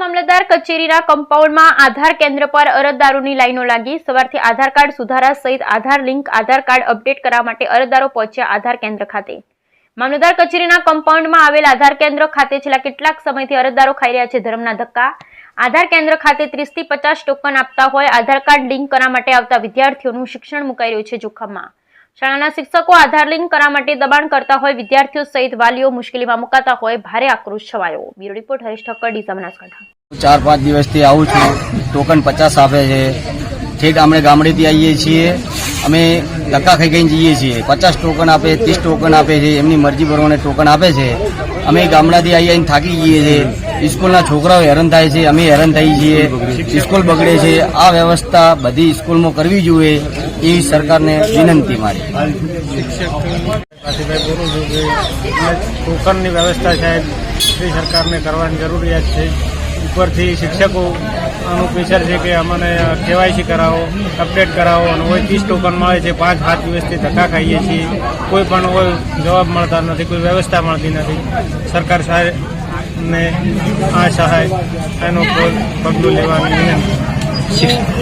મામલતદાર કચેરીના કમ્પાઉન્ડમાં આધાર કેન્દ્ર પર અરજદારોની લાઈનો લાગી. સવારથી આધાર કાર્ડ સુધારા સહિત Aadhaar link, Aadhaar card update કરવા માટે અરજદારો પહોંચ્યા આધાર કેન્દ્ર ખાતે. મામલતદાર કચેરીના કમ્પાઉન્ડમાં આવેલ આધાર કેન્દ્ર ખાતે છેલ્લા કેટલાક સમયથી અરજદારો ખાઈ રહ્યા છે ધર્મના ધક્કા. આધાર કેન્દ્ર ખાતે ત્રીસથી પચાસ ટોકન આપતા હોય, આધાર કાર્ડ લિંક કરવા માટે આવતા વિદ્યાર્થીઓનું શિક્ષણ મુકાઈ રહ્યું છે જોખમમાં. શાળાના શિક્ષકો આધાર લિંક કરવા માટે દબાણ કરતા હોય, વિદ્યાર્થીઓ સહિત વાલીઓ મુશ્કેલીમાં મુકાતા હોય, ભારે આક્રોશ છવાયો. બ્યુરો રિપોર્ટ, હરીશ ઠક્કર ડીસા બનાસકાંઠા ચાર પાંચ દિવસથી આવું છું. ટોકન પચાસ આપે છે. ઠીક આપણે ગામડેથી આવીએ છીએ. અમે ધક્કા ખાઈ ખાઈને જઈએ છીએ. પચાસ ટોકન આપે, ત્રીસ ટોકન આપે છે. એમની મરજી પ્રમાણે ટોકન આપે છે. અમે ગામડાથી આવી આવીને થાકી જઈએ છીએ. સ્કૂલના છોકરાઓ હેરાન થાય છે, અમે હેરાન થઈ છીએ. સ્કૂલ બગડે છે. આ વ્યવસ્થા બધી સ્કૂલમાં કરવી જોઈએ એવી સરકારને વિનંતી મારી. કાશીભાઈ ટોકનની વ્યવસ્થા સાહેબ શ્રી સરકારને કરવાની જરૂરિયાત છે. ઉપરથી શિક્ષકો આનું પ્રેશર છે કે અમને કેવાયસી કરાવો, અપડેટ કરાવો અને હોય ત્રીસ ટોકન મળે છે. પાંચ, સાત દિવસથી ધક્કા ખાઈએ છીએ. કોઈ પણ હોય જવાબ મળતા નથી, કોઈ વ્યવસ્થા મળતી નથી. સરકાર સાહેબને આ સહાય એનો પગલું લેવાની વિનંતી